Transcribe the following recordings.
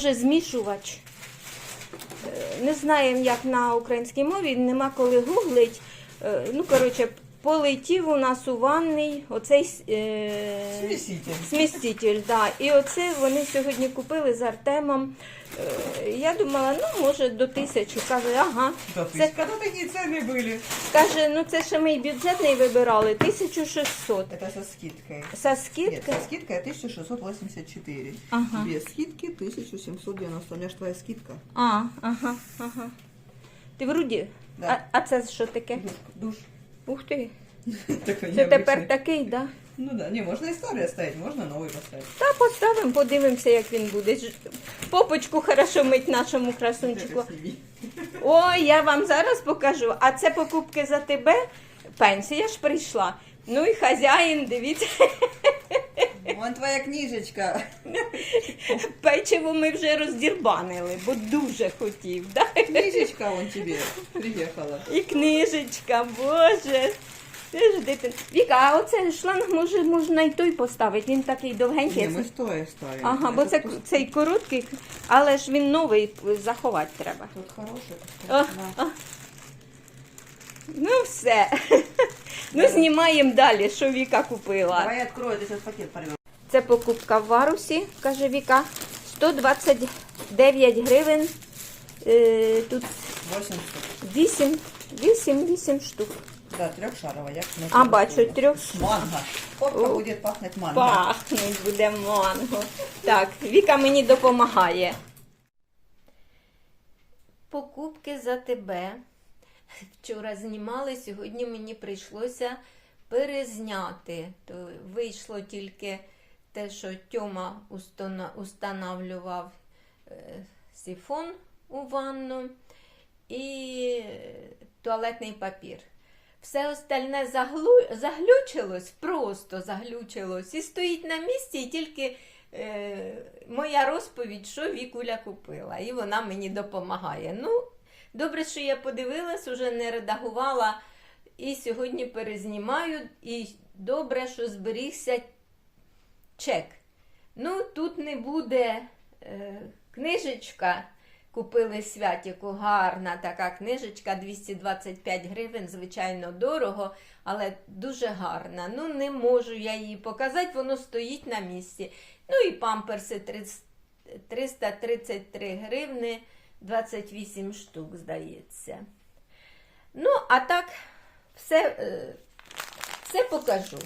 може змішувач. Е, Не знаємо, як на українській мові, нема коли гуглить. Е, Ну, коротше, полетів у нас у ванний оцей е, Смеситель. сміститель. Да. І оце вони сьогодні купили з Артемом. Е, Я думала, ну, може, до тисячі. Каже, ага. Да Це- ты, когда такие цены были? Каже, ну це ще ми і бюджетний вибирали, 1600. Это со скидкой. Со Нет, скидкою. со скидкой 1684. Ага. Без скидки 1790. У меня же твоя скидка. А, ага, ага. Ти вроді. Да. А, а це що таке? Душ. душ. Ух ти. Такой Це тепер необычный. такий, да? Ну да, не, можно и старый оставить, можно новый поставить. Та поставимо, подивимося, як він буде. Ж- Попочку хорошо мить нашому красунчику. Это сними. Ой, я вам зараз покажу. А це покупки за тебе. Пенсія ж прийшла. Ну і хазяїн, дивіться, Вон твоя книжечка. печиво ми вже роздірбанили, бо дуже хотів. Да? Книжечка вон тебе приехала. І книжечка, боже. Ти ж дитина. Віка, а оце шланг може можна і той поставити. Він такий довгенький. Не, мы стоя ставим. Ага, бо це цей короткий, але ж він новий заховати треба. Тут хороший. О, о. Ну все. Ну, знімаємо далі, що Віка купила. Давай открою, ты сейчас пакет порвешь. Це покупка в Варусі, каже Віка. 129 гривень. Е, тут 8 штук. 8, 8, 8 штук. Да, трехшаровая. Я А, бачу, трьох Манго. Сколько О. будет пахнуть манго? Пахнуть буде манго. Так, Віка мені допомагає. Покупки за тебе. Вчора знімали, сьогодні мені прийшлося перезняти. То вийшло тільки те, що Тьома устана- устанавлював е, сифон у ванну і туалетний папір. Все остальне заглу... заглючилось, просто заглючилось. І стоїть на місці, і тільки е, моя розповідь, що Вікуля купила. І вона мені допомагає. Ну, добре, що я подивилась, уже не редагувала. І сьогодні перезнімаю. І добре, що зберігся чек. Ну, тут не буде е, книжечка. Купили святіку, гарна така книжечка, 225 гривень, звичайно, дорого, але дуже гарна. Ну, не можу я її показати, воно стоїть на місці. Ну і памперси 333 гривни, 28 штук, здається. Ну, а так, все, е, все покажу.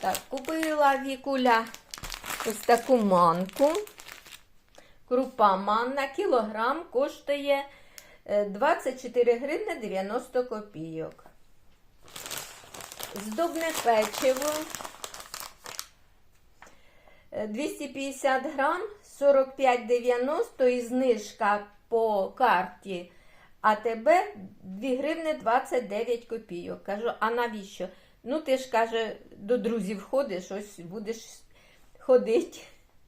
Так, купила Вікуля ось таку манку. Крупа манна кілограм коштує е, 24 гривни 90 копійок. Здобне печиво е, 250 грам 45,90 і знижка по карті АТБ 2 гривни 29 копійок. Кажу, а навіщо? Ну, ти ж каже, до друзів ходиш, ось будеш ходити.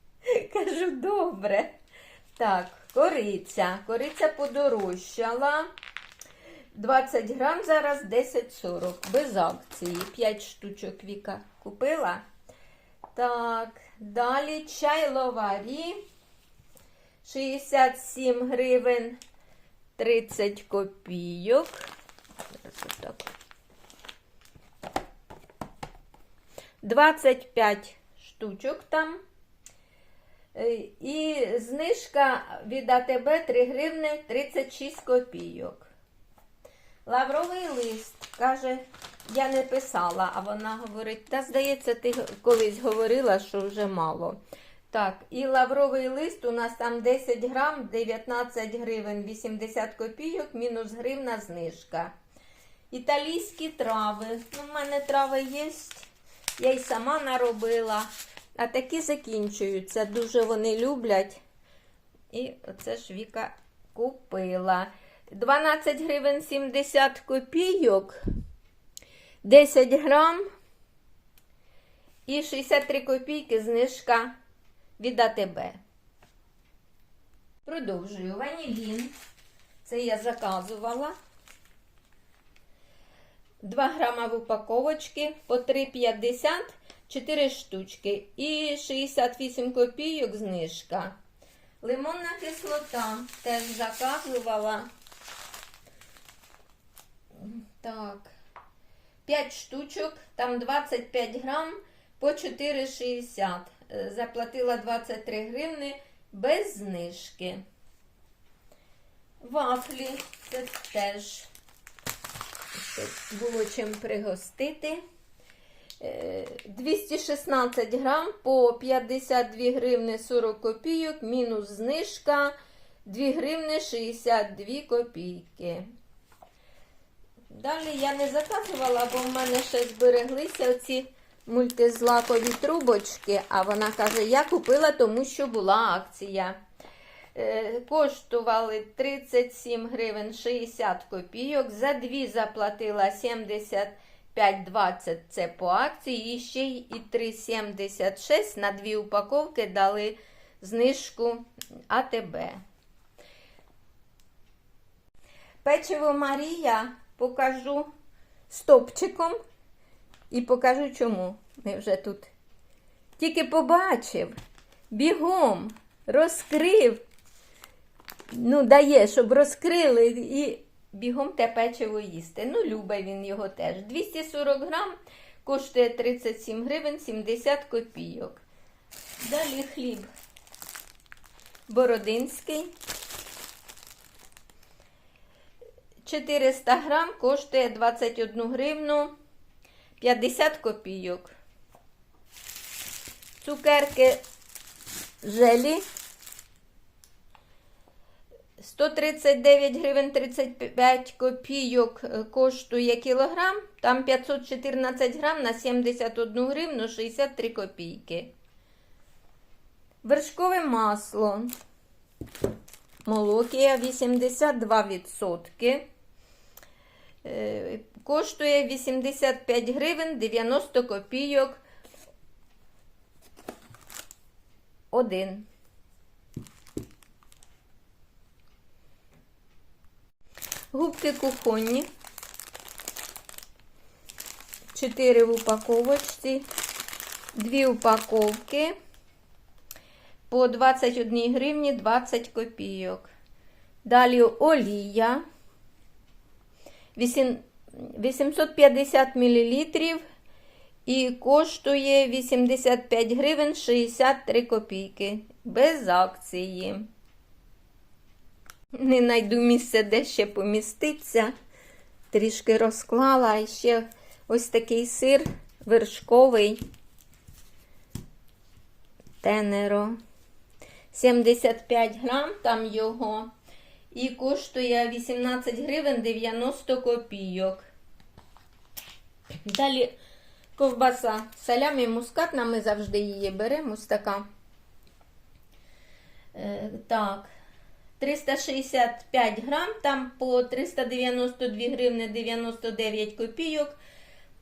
Кажу, добре. Так, кориця. Кориця подорожчала. 20 грам зараз 10,40. Без акції. 5 штучок Віка купила. Так, далі чай ловарі. 67 гривень 30 копійок. Отак. 25 штучок там. Е, І знижка від АТБ 3 гривни 36 копійок. Лавровий лист каже, я не писала, а вона говорить, та здається, ти колись говорила, що вже мало. Так, і лавровий лист у нас там 10 грам, 19 гривень 80 копійок, мінус гривна знижка. Італійські трави. Ну, в мене трави є. Я й сама наробила. А такі закінчуються. Дуже вони люблять. І оце ж Віка купила. 12 гривень 70 копійок. 10 грам. І 63 копійки знижка від АТБ. Продовжую. Ванілін. Це я заказувала. 2 грама в упаковочці по 3,50 4 штучки. І 68 копійок знижка. Лимонна кислота теж заказувала. Так. 5 штучок, там 25 грам по 4,60. Е, Заплатила 23 гривни без знижки. Вафлі це теж було чим пригостити. Е, 216 грам по 52 гривни 40 копійок, мінус знижка 2 гривни 62 копійки. Далі я не заказувала, бо в мене ще збереглися оці мультизлакові трубочки. А вона каже, я купила, тому що була акція. Е, Коштували 37 гривень 60 копійок. За дві заплатила 75,20 це по акції. І ще і 3,76 на дві упаковки дали знижку АТБ. Печиво Марія покажу стопчиком і покажу чому. Ми вже тут тільки побачив, бігом, розкрив. Ну, дає, щоб розкрили і бігом те печиво їсти. Ну, любить він його теж. 240 грам коштує 37 гривень 70 копійок. Далі хліб бородинський. 400 грам коштує 21 гривну 50 копійок. Цукерки желі 139 гривень 35 копійок коштує кілограм. Там 514 грам на 71 гривну 63 копійки. Вершкове масло. Молокія 82%. Е, Коштує 85 гривень 90 копійок. Один. Губки кухонні. 4 в упаковочці. Дві упаковки по 21 гривні 20 копійок. Далі олія. Вісім- 850 мл і коштує 85 гривень 63 копійки. Без акції. Не знайду місце, де ще поміститься. Трішки розклала. І ще ось такий сир вершковий. Тенеро. 75 грам там його. І коштує 18 гривень 90 копійок. Далі ковбаса салямі мускатна, ми завжди її беремо. Ось така. Е, так. 365 грам, там по 392 гривни 99 копійок.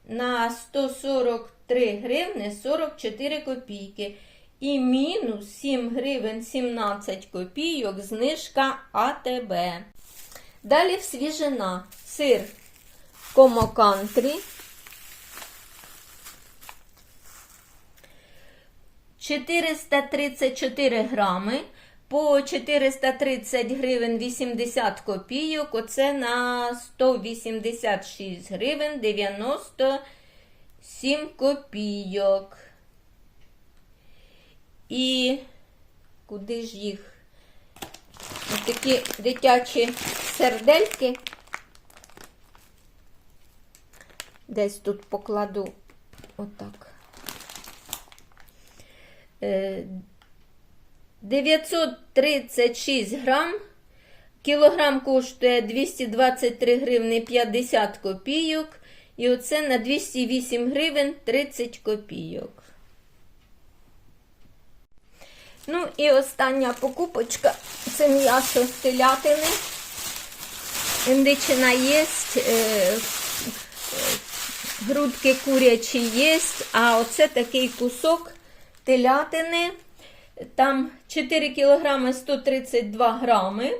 На 143 гривни 44 копійки. І мінус 7 гривень 17 копійок знижка АТБ. Далі свіжина. Сир Комо Кантрі. 434 грами по 430 гривень 80 копійок. Оце на 186 гривень 97 копійок. І куди ж їх? Ось такі дитячі сердельки. Десь тут покладу отак. Е, 936 грам. Кілограм коштує 223 гривни 50 копійок. І оце на 208 гривень 30 копійок. Ну і остання покупочка це м'ясо телятини. Індичина є, е, грудки курячі є, а оце такий кусок телятини. Там 4 кілограми 132 грами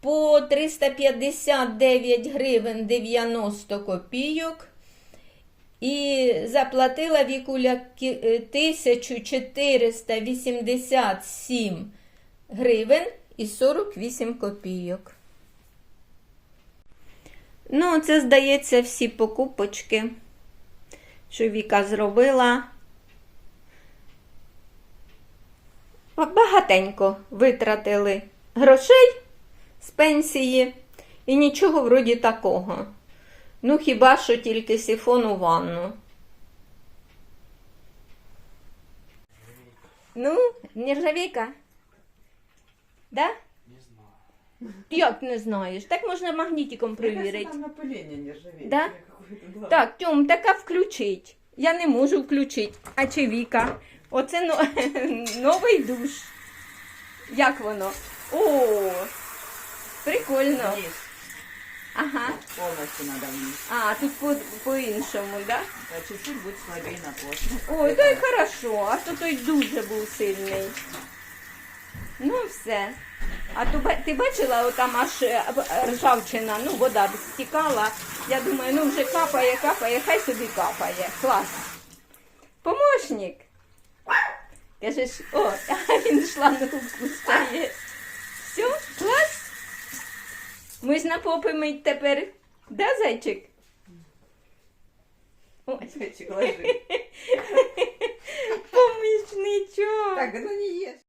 по 359 гривень 90 копійок. І заплатила Вікуля е, 1487 гривень і 48 копійок. Ну, це, здається, всі покупочки, що Віка зробила. Багатенько витратили грошей з пенсії і нічого вроді такого. Ну, хіба що тільки сифон у ванну. Ну, нержавейка? Да? Не знаю. Як не знаєш? Так можна магнітиком перевірити. Там напыление нержавейки Да? да. Так, Тьом, така включить. Я не можу включити. А чи Віка? Оце но... новий душ. Як воно? О, прикольно. Есть. Ага. Полностью надо вниз. А, тут по- по-іншому, да? Да, чуть-чуть будет слабее на плотно. Ой, то й хорошо, а то той дуже був сильний. Ну, все. А то ба- ти бачила, отам аж е, б- ржавчина, ну, вода стікала. Я думаю, ну вже капає, капає, хай собі капає. Клас. Помощник. Кажеш, о, а він шлангу пускає. Все, клас. Можна попи мить тепер. Да, зайчик? Ложи. помічничок. Так, ну не ешь.